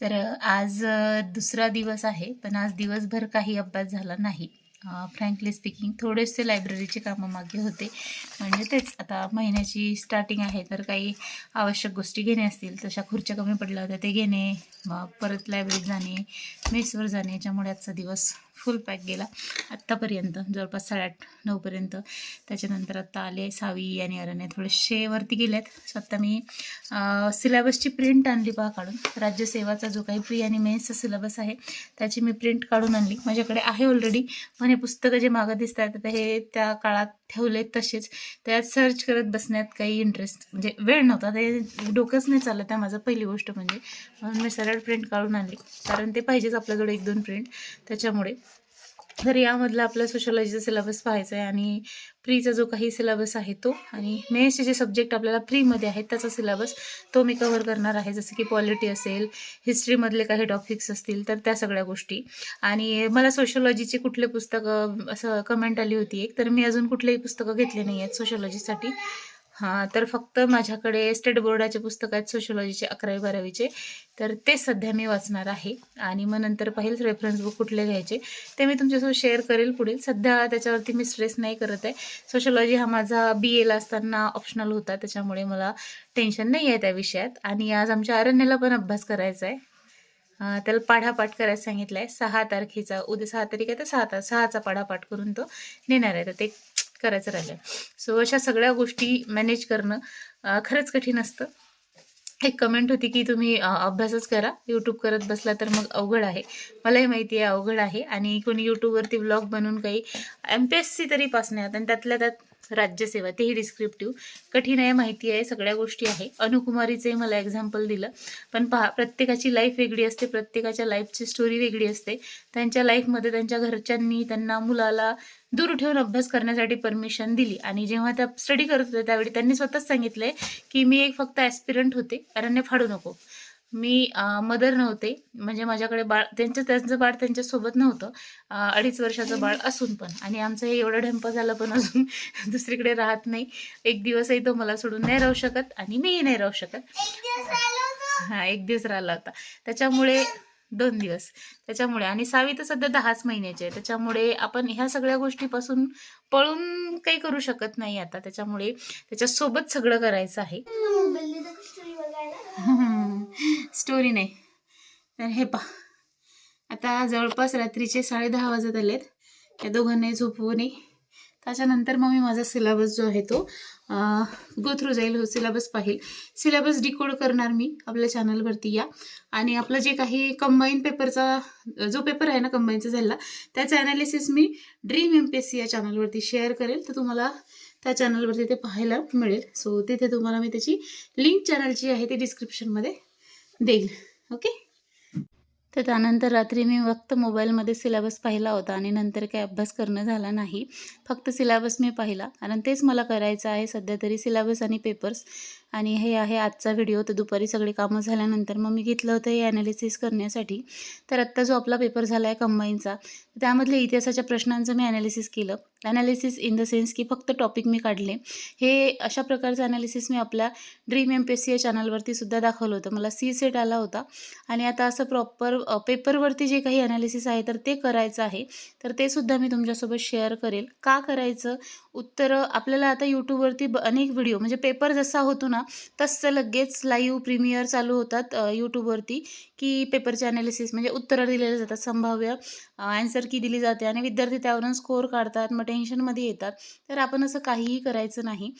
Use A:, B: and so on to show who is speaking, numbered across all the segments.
A: तर आज दुसरा दिवस आहे पण आज दिवसभर काही अभ्यास झाला नाही. फ्रँकली स्पीकिंग थोडेसे लायब्ररीचे कामं मागे होते. म्हणजे तेच आता महिन्याची स्टार्टिंग आहे तर काही आवश्यक गोष्टी घेणे असतील तशा खुर्च्या कमी पडल्या होत्या ते घेणे मग परत लायब्ररीत जाणे मेसवर जाणे याच्यामुळे आजचा दिवस फुल पॅक गेला. आत्तापर्यंत जवळपास साडेआठ नऊपर्यंत त्याच्यानंतर आत्ता आले सावी आणि अरण्य थोडेसे वरती गेले आहेत आत्ता मी सिलेबसची प्रिंट आणली पहा काढून. राज्यसेवाचा जो काही प्री आणि मेन्सचा सिलेबस आहे त्याची मी प्रिंट काढून आणली. माझ्याकडे आहे ऑलरेडी पण हे पुस्तकं जे मागं दिसत आहेत आता हे त्या काळात ठेवले तसेच. त्यात सर्च करत बसण्यात काही इंटरेस्ट म्हणजे वेळ नव्हता. ते डोकंच नाही चाललं त्या माझं पहिली गोष्ट म्हणजे. म्हणून मी सरळ प्रिंट काढून आणली. कारण ते पाहिजेच आपल्याजवळ एक दोन प्रिंट त्याच्यामुळे तर यामधलं आपला सोशलॉजीचा सिलेबस पाहायचा आहे आणि प्रीचा जो काही सिलेबस आहे तो आणि मेन्सचे जे सब्जेक्ट आपल्याला प्रीमध्ये आहेत त्याचा सिलेबस तो मी कव्हर करणार आहे. जसं की पॉलिटी असेल हिस्ट्रीमधले काही टॉपिक्स असतील तर त्या सगळ्या गोष्टी. आणि मला सोशोलॉजीचे कुठले पुस्तकं असं कमेंट आली होती एक तर मी अजून कुठलेही पुस्तकं घेतले नाही आहेत सोशलॉजीसाठी हां तर फक्त माझ्याकडे स्टेट बोर्डाचे पुस्तक आहेत सोशोलॉजीचे अकरावी बारावीचे. तर ते सध्या मी वाचणार आहे. आणि मग नंतर पहिलेच रेफरन्स बुक कुठले घ्यायचे ते मी तुमच्यासोबत शेअर करेल पुढील. सध्या त्याच्यावरती मी स्ट्रेस नाही करत आहे. सोशलॉजी हा माझा बी एला असताना ऑप्शनल होता त्याच्यामुळे मला टेन्शन नाही आहे त्या विषयात. आणि आज आमच्या अरण्याला पण अभ्यास करायचा आहे. त्याला पाढापाठ करायला सांगितलं आहे सहा तारखेचा उद्या सहा तारीख आहे तर सहा तास सहाचा पाढापाठ करून तो नेणार आहे. तर ते करायचं राहिलं सो अशा सगळ्या गोष्टी मॅनेज करणं खरंच कठीण असतं. एक कमेंट होती की तुम्ही अभ्यासच करा. यूट्यूब करत बसला तर मग अवघड आहे. मलाही माहिती आहे अवघड आहे. आणि कोणी यूट्यूबवरती ब्लॉग बनवून काही एम पी एस सी तरी पास नाही आणि त्यातल्या त्यात राज्यसेवा तेही डिस्क्रिप्टिव्ह कठीण आहे माहिती आहे सगळ्या गोष्टी आहे. अनुकुमारीचे मला एक्झाम्पल दिलं. पण पहा प्रत्येकाची लाईफ वेगळी असते प्रत्येकाच्या लाईफची स्टोरी वेगळी असते. त्यांच्या लाईफमध्ये त्यांच्या घरच्यांनी त्यांना मुलाला दूर ठेवून अभ्यास करण्यासाठी परमिशन दिली. आणि जेव्हा त्या स्टडी करत होत्या त्यावेळी त्यांनी स्वतःच सांगितलंय की मी एक फक्त ॲस्पिरंट होते अरण्य फाडू नको. मी मदर नव्हते. म्हणजे माझ्याकडे बाळ त्यांचं त्यांचं बाळ त्यांच्यासोबत नव्हतं. अडीच वर्षाचं बाळ असून पण. आणि आमचं हे एवढं ढंप झालं पण अजून दुसरीकडे राहत नाही. एक दिवसही तो मला सोडून नाही राहू शकत आणि मीही नाही राहू शकत. हा एक दिवस राहिला होता. त्याच्यामुळे दोन दिवस. त्याच्यामुळे आणि सावी तर सध्या दहाच महिन्याची आहे. त्याच्यामुळे आपण ह्या सगळ्या गोष्टीपासून पळून काही करू शकत नाही आता. त्याच्यामुळे त्याच्यासोबत सगळं करायचं आहे. स्टोरी नाही. तर हे पा आता जवळपास रात्रीचे साडे दहा वाजत आलेत. त्या दोघांनाही झोपवणे त्याच्यानंतर मग मी माझा सिलेबस जो आहे तो गो थ्रू जाईल. हो सिलेबस पाहिल. सिलेबस डिकोड करणार मी. आपल्या चॅनलवरती या. आणि आपलं जे काही कंबाईन पेपरचा जो पेपर आहे ना कंबाईनचा झाला त्याचं ॲनालिसिस मी dream M P S C या चॅनलवरती शेअर करेल. तर तुम्हाला त्या चॅनलवरती ते पाहायला मिळेल. सो तिथे तुम्हाला मी त्याची लिंक चॅनलची आहे ती डिस्क्रिप्शनमध्ये देईल. ओके? तर त्यानंतर रात्री मी फक्त मोबाईलमध्ये सिलेबस पाहिला होता आणि नंतर काही अभ्यास करणं झाला नाही. फक्त सिलेबस मी पाहिला. कारण तेच मला करायचं आहे. सध्या तरी सिलेबस आणि पेपर्स आणि हे आहे आजचा व्हिडिओ. तर दुपारी सगळी कामं झाल्यानंतर मग मी घेतलं होतं हे ॲनालिसिस करण्यासाठी. तर आत्ता जो आपला पेपर झाला आहे कंबाईनचा त्यामधल्या इतिहासाच्या प्रश्नांचं मी ॲनालिसिस केलं. ॲनालिसिस इन द सेन्स की फक्त टॉपिक मी काढले. हे अशा प्रकारचं ॲनालिसिस मी आपल्या dream M P S C या चॅनलवरती सुद्धा दाखवलं होतं. मला सी सेट आला होता. आणि आता असं प्रॉपर पेपरवरती जे काही ॲनालिसिस आहे तर ते करायचं आहे. तर ते सुद्धा मी तुमच्यासोबत शेअर करेल. का करायचं? उत्तरं आपल्याला आता यूट्यूबवरती ब अनेक व्हिडिओ म्हणजे पेपर जसा होतो ना तसं लगेच लाईव्ह प्रीमियर चालू होतात यूट्यूबवरती की पेपरचे ॲनालिसिस म्हणजे उत्तरं दिलेले जातात. संभाव्य आन्सर की दिली जाते. आणि विद्यार्थी त्यावरून स्कोअर काढतात. मग टेन्शनमध्ये येतात तर आपण असं काहीही करायचं नाही.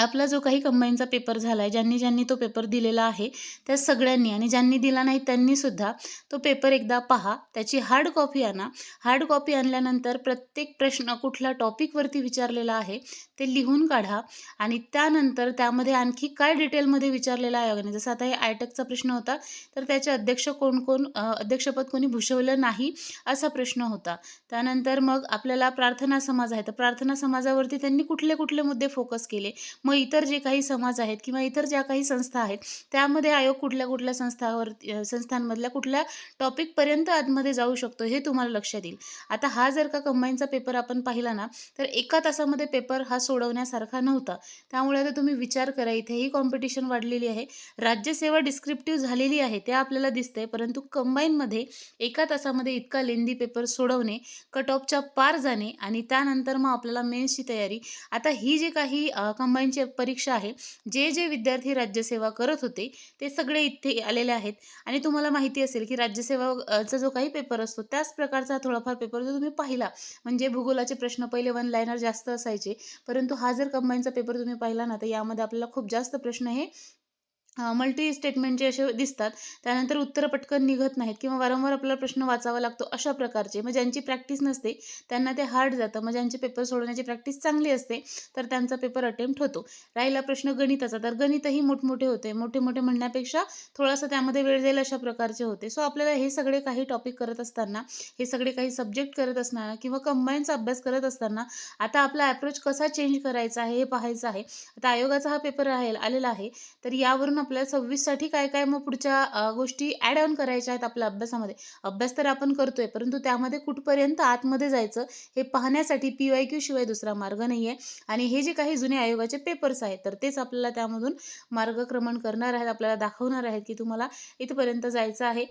A: आपला जो काही कंबाईनचा पेपर झाला आहे ज्यांनी ज्यांनी तो पेपर दिलेला आहे त्या सगळ्यांनी आणि ज्यांनी दिला नाही त्यांनीसुद्धा तो पेपर एकदा पहा. त्याची हार्ड कॉपी आणा. हार्ड कॉपी आणल्यानंतर प्रत्येक प्रश्न कुठल्या टॉपिकवरती विचारलेला आहे ते लिहून काढा. आणि त्यानंतर त्यामध्ये आणखी काय डिटेलमध्ये विचारलेलं आहे वगैरे जसं आता हे आयटकचा प्रश्न होता तर त्याचे अध्यक्ष कोण कोण अध्यक्षपद कोणी भूषवलं नाही असा प्रश्न होता. त्यानंतर मग आपल्याला प्रार्थना समाज आहे तर प्रार्थना समाजावरती त्यांनी कुठले कुठले मुद्दे फोकस केले? मग इतर जे काही समाज आहेत किंवा इतर ज्या काही संस्था आहेत त्यामध्ये आयोग कुठल्या कुठल्या संस्थावर संस्थांमधल्या कुठल्या टॉपिकपर्यंत आतमध्ये जाऊ शकतो हे तुम्हाला लक्षात येईल. आता हा जर का कंबाईनचा पेपर आपण पाहिला ना तर एका तासामध्ये पेपर हा सोडवण्यासारखा नव्हता. त्यामुळे आता तुम्ही विचार करा इथेही कॉम्पिटिशन वाढलेली आहे. राज्यसेवा डिस्क्रिप्टिव्ह झालेली आहे ते आपल्याला दिसतंय परंतु कंबाईनमध्ये एका तासामध्ये इतका लेंदी पेपर सोडवणे कट ऑफच्या पार जाणे आणि त्यानंतर मग आपल्याला मेन्सची तयारी. आता ही जी काही कंबाईन कंबाईनची परीक्षा आहे. जे जे विद्यार्थी राज्यसेवा करत होते ते सगळे इथे आलेले आहेत. आणि तुम्हाला माहिती असेल की राज्यसेवाचा जो काही पेपर असतो त्याच प्रकारचा थोडाफार पेपर जो तुम्ही पाहिला म्हणजे भूगोलाचे प्रश्न पहिले वन लाईनर जास्त असायचे. परंतु हा जर कंबाईनचा पेपर तुम्ही पाहिला ना तर यामध्ये आपल्याला खूप जास्त प्रश्न हे मल्टी स्टेटमेंटचे असे दिसतात त्यानंतर उत्तर पटकन निघत नाहीत किंवा वारंवार आपला प्रश्न वाचावा लागतो अशा प्रकारचे. मग ज्यांची प्रॅक्टिस नसते त्यांना ते हार्ड जातं. मग ज्यांचे पेपर सोडवण्याची प्रॅक्टिस चांगली असते तर त्यांचा पेपर अटेम्प्ट होतो. राहिला प्रश्न गणिताचा. तर गणितही मोठमोठे होते. मोठे मोठे म्हणण्यापेक्षा थोडासा त्यामध्ये वेळ जाईल अशा प्रकारचे होते. सो आपल्याला हे सगळे काही टॉपिक करत असताना हे सगळे काही सब्जेक्ट करत असताना किंवा कंबाईनचा अभ्यास करत असताना आता आपला अप्रोच कसा चेंज करायचा आहे हे पाहायचं आहे. आता आयोगाचा हा पेपर राहील आलेला आहे. तर यावरून आपल्याला सव्वीससाठी काय काय मग पुढच्या गोष्टी ॲड ऑन करायच्या आहेत आपल्या अभ्यासामध्ये. अभ्यास तर आपण करतोय परंतु त्यामध्ये कुठपर्यंत आतमध्ये जायचं हे पाहण्यासाठी पी वाय क्यू शिवाय दुसरा मार्ग नाही आहे आणि हे जे काही जुने आयोगाचे पेपर्स आहेत तर तेच आपल्याला त्यामधून मार्गक्रमण करणार आहेत आपल्याला दाखवणार आहेत की तुम्हाला इथपर्यंत जायचं आहे.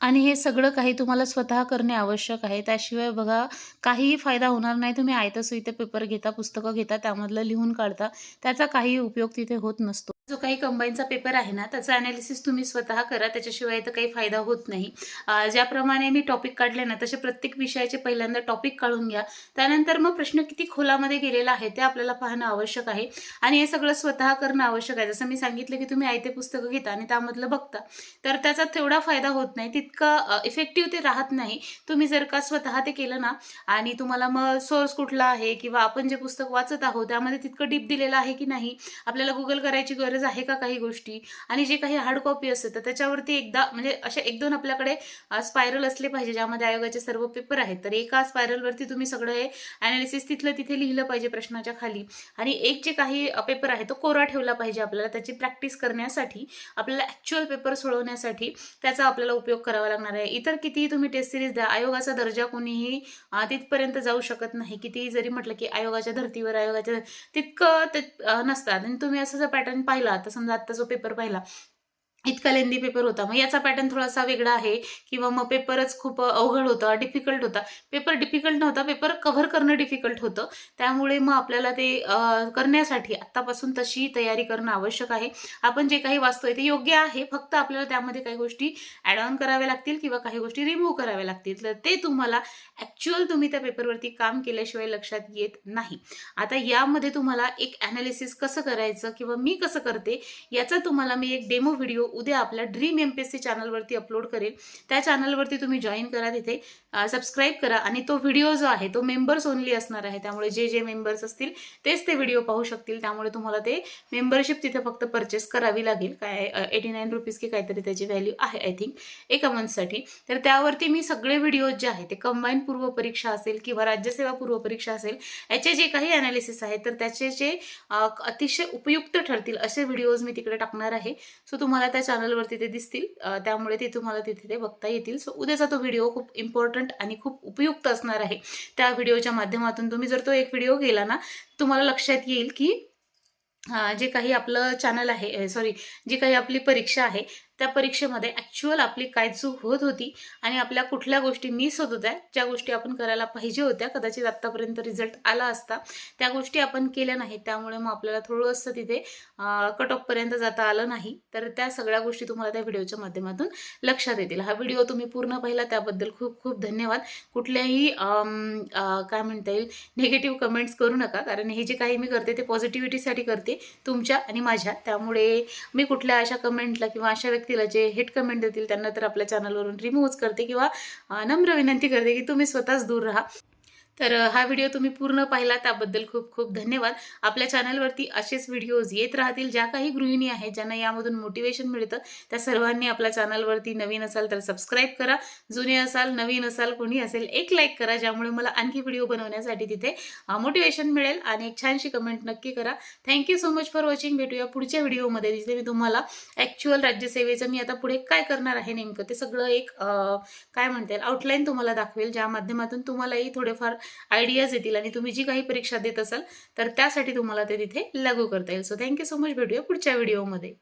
A: आणि हे सगळं काही तुम्हाला स्वतः करणे आवश्यक आहे. त्याशिवाय बघा काहीही फायदा होणार नाही. तुम्ही आयतं सुईते पेपर घेता पुस्तकं घेता त्यामधलं लिहून काढता. त्याचा काही उपयोग तिथे होत नसतो. जो काही कंबाईनचा पेपर आहे ना त्याचं अनालिसिस तुम्ही स्वतः करा. त्याच्याशिवाय तर काही फायदा होत नाही. ज्याप्रमाणे मी टॉपिक काढले ना तसे प्रत्येक विषयाचे पहिल्यांदा टॉपिक काढून घ्या. त्यानंतर मग प्रश्न किती खोलामध्ये गेलेला आहे ते आपल्याला पाहणं आवश्यक आहे. आणि हे सगळं स्वतः करणं आवश्यक आहे. जसं मी सांगितलं की तुम्ही आयते पुस्तकं घेता आणि त्यामधलं बघता. तर त्याचा तेवढा फायदा होत नाही. तितका इफेक्टिव्ह ते राहत नाही. तुम्ही जर का स्वतः ते केलं ना आणि तुम्हाला मग सोर्स कुठला आहे किंवा आपण जे पुस्तक वाचत आहोत त्यामध्ये तितकं डीप दिलेलं आहे की नाही आपल्याला गुगल करायची गरज आहे का काही गोष्टी? आणि जे काही हार्ड कॉपी असते तर त्याच्यावरती एकदा म्हणजे अशा एक दोन आपल्याकडे स्पायरल असले पाहिजे ज्यामध्ये आयोगाचे सर्व पेपर आहेत. तर एका स्पायरलवरती तुम्ही सगळं हे अनालिसिस तिथलं तिथे लिहिलं पाहिजे प्रश्नाच्या खाली. आणि एक जे काही पेपर आहे तो कोरा ठेवला पाहिजे आपल्याला त्याची प्रॅक्टिस करण्यासाठी आपल्याला ॲक्च्युअल पेपर सोडवण्यासाठी त्याचा आपल्याला उपयोग करावा लागणार आहे. इतर कितीही तुम्ही टेस्ट सिरीज द्या आयोगाचा दर्जा कोणीही तिथपर्यंत जाऊ शकत नाही. कितीही जरी म्हटलं की आयोगाच्या धर्तीवर आयोगाच्या तितकं ते नसतात. आणि तुम्ही असं जर पॅटर्न पाहिला आता समजा आत्ता जो पेपर पाहिला इतका लेंदी पेपर होता. मग याचा पॅटर्न थोडासा वेगळा आहे किंवा मग पेपरच खूप अवघड होता डिफिकल्ट होता. पेपर डिफिकल्ट नव्हता पेपर कव्हर करणं डिफिकल्ट होतं. त्यामुळे मग आपल्याला ते करण्यासाठी आत्तापासून तशी तयारी करणं आवश्यक आहे. आपण जे काही वाचतोय ते योग्य आहे. फक्त आपल्याला त्यामध्ये काही गोष्टी ॲड ऑन कराव्या लागतील किंवा काही गोष्टी रिमूव्ह कराव्या लागतील. तर ते तुम्हाला ॲक्च्युअल तुम्ही त्या पेपरवरती काम केल्याशिवाय लक्षात येत नाही. आता यामध्ये तुम्हाला एक ॲनालिसिस कसं करायचं किंवा मी कसं करते याचा तुम्हाला मी एक डेमो व्हिडिओ उद्या आपल्या dream M P S C चॅनलवरती अपलोड करेल. त्या चॅनलवरती तुम्ही जॉईन करा तिथे. सबस्क्राईब करा आणि तो व्हिडिओ जो आहे तो मेंबर्स ओनली असणार आहे. त्यामुळे जे जे मेंबर्स असतील तेच ते व्हिडिओ पाहू शकतील. त्यामुळे तुम्हाला ते मेंबरशिप तिथे फक्त परचेस करावी लागेल. काय एटी नाईन रुपीज की काहीतरी त्याची व्हॅल्यू आहे आय थिंक एका मंथसाठी तर त्यावरती मी सगळे व्हिडिओज जे आहे ते कंबाईन पूर्व परीक्षा असेल किंवा राज्यसेवा पूर्व परीक्षा असेल याचे जे काही अनालिसिस आहे तर त्याचे जे अतिशय उपयुक्त ठरतील असे व्हिडिओज मी तिकडे टाकणार आहे. सो तुम्हाला त्या चॅनलवरती ते दिसतील. त्यामुळे ते तुम्हाला तिथे ते बघता येतील. सो उद्याचा तो व्हिडिओ खूप इम्पॉर्टंट आणि खूप उपयुक्त असणार आहे. त्या व्हिडिओच्या माध्यमातून तुम्ही जर तो एक व्हिडिओ गेला ना तुम्हाला लक्षात येईल की जे काही आपलं चॅनल आहे सॉरी जी काही आपली परीक्षा आहे त्या परीक्षेमध्ये ॲक्च्युअल आपली काय चूक होत होती आणि आपल्या कुठल्या गोष्टी मिस होत होत्या ज्या गोष्टी आपण करायला पाहिजे होत्या कदाचित आत्तापर्यंत रिझल्ट आला असता त्या गोष्टी आपण केल्या नाहीत. त्यामुळे मग आपल्याला थोडंसं तिथे कट ऑफपर्यंत जाता आलं नाही. तर त्या सगळ्या गोष्टी तुम्हाला त्या व्हिडिओच्या माध्यमातून लक्षात येतील. हा व्हिडिओ तुम्ही पूर्ण पाहिला त्याबद्दल खूप खूप धन्यवाद. कुठल्याही काय म्हणता येईल निगेटिव्ह कमेंट्स करू नका. कारण हे जे काही मी करते ते पॉझिटिव्हिटीसाठी करते तुमच्या आणि माझ्या. त्यामुळे मी कुठल्या अशा कमेंटला किंवा अशा व्यक्तीला जे हेट कमेंट देतील त्यांना तर आपल्या चॅनलवरून रिमूव्हच करते किंवा नम्र विनंती करते की तुम्ही स्वतःच दूर राहा. तर हा व्हिडिओ तुम्ही पूर्ण पाहिला त्याबद्दल खूप खूप धन्यवाद. आपल्या चॅनलवरती असेच व्हिडिओज येत राहतील ज्या काही गृहिणी आहेत ज्यांना यामधून मोटिवेशन मिळतं त्या सर्वांनी आपल्या चॅनलवरती नवीन असाल तर सबस्क्राईब करा. जुने असाल नवीन असाल कोणी असेल एक लाईक करा ज्यामुळे मला आणखी व्हिडिओ बनवण्यासाठी तिथे मोटिवेशन मिळेल आणि एक छानशी कमेंट नक्की करा. Thank you so much for watching भेटूया पुढच्या व्हिडिओमध्ये जिथे मी तुम्हाला ॲक्च्युअल राज्यसेवेचं मी आता पुढे काय करणार आहे नेमकं ते सगळं एक काय म्हणता येईल आउटलाईन तुम्हाला दाखवेल ज्या माध्यमातून तुम्हालाही थोडेफार आयडियाज येतील आणि तुम्ही जी काही परीक्षा देत असाल तर त्यासाठी तुम्हाला ते तिथे लागू करता येईल. सो थँक्यू सो मच भेटूया पुढच्या व्हिडिओमध्ये